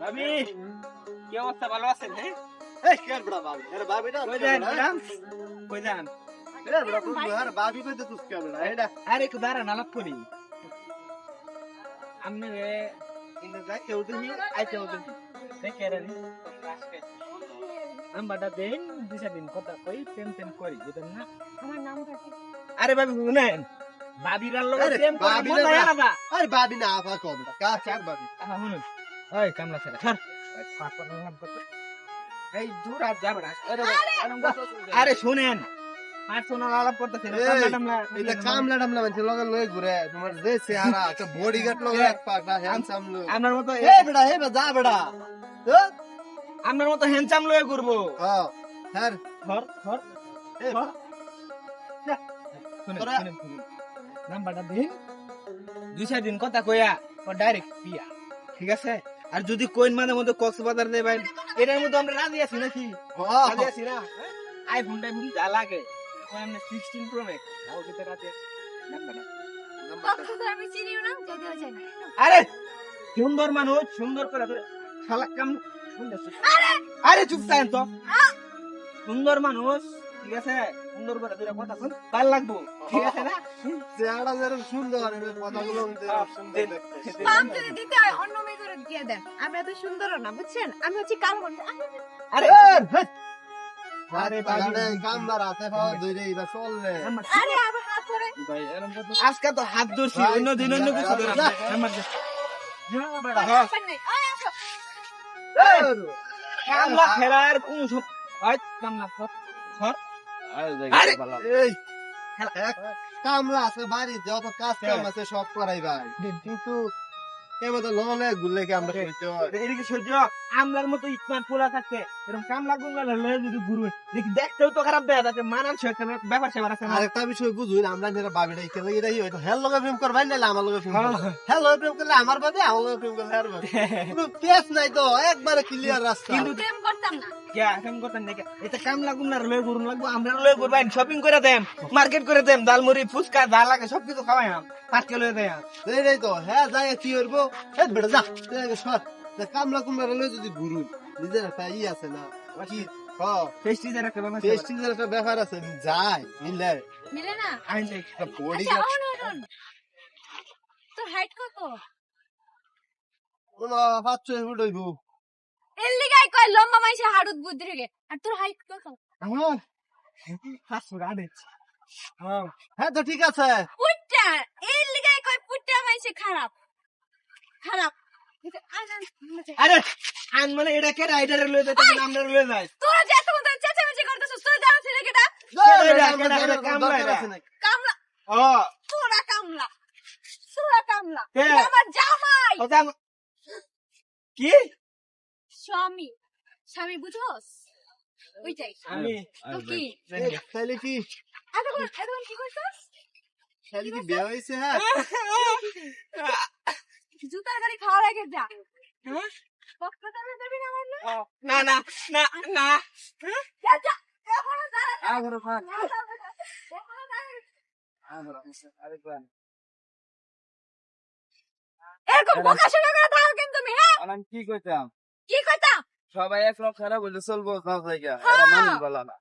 ভাবি কি অবস্থা? ভালো আছেন হ্যাঁ? এই কেন বড় বাবি আরে বাবি না কই যান ম্যাডাম? কই যান? আরে বড় তুই আরে বাবি কই তুই কেন বড় এটা আরে একটু দাঁড়ান আলাপ করি। আপনি রে ইন্দা যাই কেউ দেখি আই কেউ দেখি। দেখে রে নাম্বারটা দেন দিশা দিন কথা কই টেন টেন করি বুঝলেন না? আমার নামটা কি? আরে ভাবি শুনেন বাবিরার লগে প্রেম করে না। আরে বাবি না আপা কম কা চার বাবি আহা ওই কামলা ছেলে সর এই দূর আর যাবে না। আরে, শুনেন। পার্সোনাল আলাপ করতেছে এই, কামলা এটা কামলা টামলা মানে লগে লই ঘুরে তোমার যে চেহারা একটা বডিগার্ড লগে এক পাক হ্যান্ডসাম লোক। আপনার মতো এই বেটা এই যা বেটা। তো মতো হ্যান্ডসাম লয়ে ঘুরবো। হ্যাঁ হ্যাঁ ধর ধর। এই শুনেন নাম্বারটা দিন। দুই চার দিন কথা কইয়া ডাইরেক্ট পিয়া ঠিক আছে? আর যদি কোইন মাঝে মধ্যে কক্সবাজার ভাই এটার মধ্যে আমরা রাজি আছি নাকি? রাজি আছি না? আইফোন টাইফোন যা লাগে। আমরা সিক্সটিন প্রো ম্যাক্স তাও দিতে রাজি আছি। আরে সুন্দর মানুষ সুন্দর করে শালা কাম। আরে! চুপ থাকেন তো। সুন্দর মানুষ ঠিক আছে? সুন্দর করে ধরে কথা শুন। ভালো লাগবো। ঠিক আছে না? চেহারা যেরকম সুন্দর কথাগুলো হ্যাঁ, সুন্দর যদি দিতে হয়, অন্য মেয়ে করে দিয়ে দেন। আমি এত সুন্দরও না, বুঝছেন? আমি হচ্ছি কাম করব। আরে। আজকে তো হাত ধরছি অন্য দিন অন্য কিছু। কামলা খেলার কোন কামলা কামলা আছে বাড়ি যত কাজ কাম আছে সব করাই ভাই। কিন্তু এবার তো ললে গুললে কি আমরা সহ্য হয়? এদিকে সহ্য। আমলার মতো ইটমান পোলা থাকতে এরকম কামলা গুঙ্গা লয়ে যদি ঘুরবে দেখি দেখতেও তো খারাপ দেখা যাচ্ছে মানান সে একটা ব্যাপার সেবার আছে না? আরেকটা বিষয় বুঝুন আমরা যারা বাবিটা খেলে এটা হয়তো হেল লগে প্রেম করবাই নাহলে আমার লগে প্রেম। হেল লগে প্রেম করলে আমার বাদে আমার লগে প্রেম করলে আর বাদে। কোনো পেস নাই তো একবারে ক্লিয়ার রাস্তা। কিন্তু প্রেম করতাম না। শপিং করে দেম মার্কেট করে দেম ডালমুড়ি ফুচকা যা লাগে সবকিছু খাওয়াই পাঁচকে লয়ে এই তো হ্যাঁ যাই কি করব বেটা যা সর কামলা কুমলা লয়ে যদি ঘুরুন নিজের একটা ই আছে না কি একটা ব্যাপার আছে। টেস্টিংয়ের একটা ব্যাপার আছে যাই মিলে মিলে না? আচ্ছা। তোর height কত? পাঁচ ছয় ফুট হইব লম্বা মাইসে হাড়ুত বুদ্ধি রেগে। আর তোর height কত? আমার হাসু গাড়ি হ্যাঁ তো ঠিক আছে পুট্টা। এর লিগাই কয় পুট্টা মাইসে খারাপ। খারাপ। আরে আন মানে এটা কে রাইডারে লয়ে যায় তখন আমরা লয়ে যায় তোরা যে এত মতো চেঁচামেচি করতেছিস, তোরা জানাচ্ছিস না কেটা? কামলা? কামলা, ও তোরা কামলা। তোরা কামলা। আমার জামাই। কি স্বামী স্বামী বুঝোস? ওইটাই আমি তো কি? তাইলে কি এতক্ষণ এতক্ষণ কি করছিস? তাইলে কি বিয়ে হয়েছে? হ্যাঁ। জুতার গাড়ি খাওয়ার আগে যা। না না? না না এরকম বোকা শোনা করে থাকো কিন্তু হ্যাঁ? আমি কি কইতাম? কি কইতাম? সবাই এক রকম খারাপ হইলে চলবো হ্যাঁ। না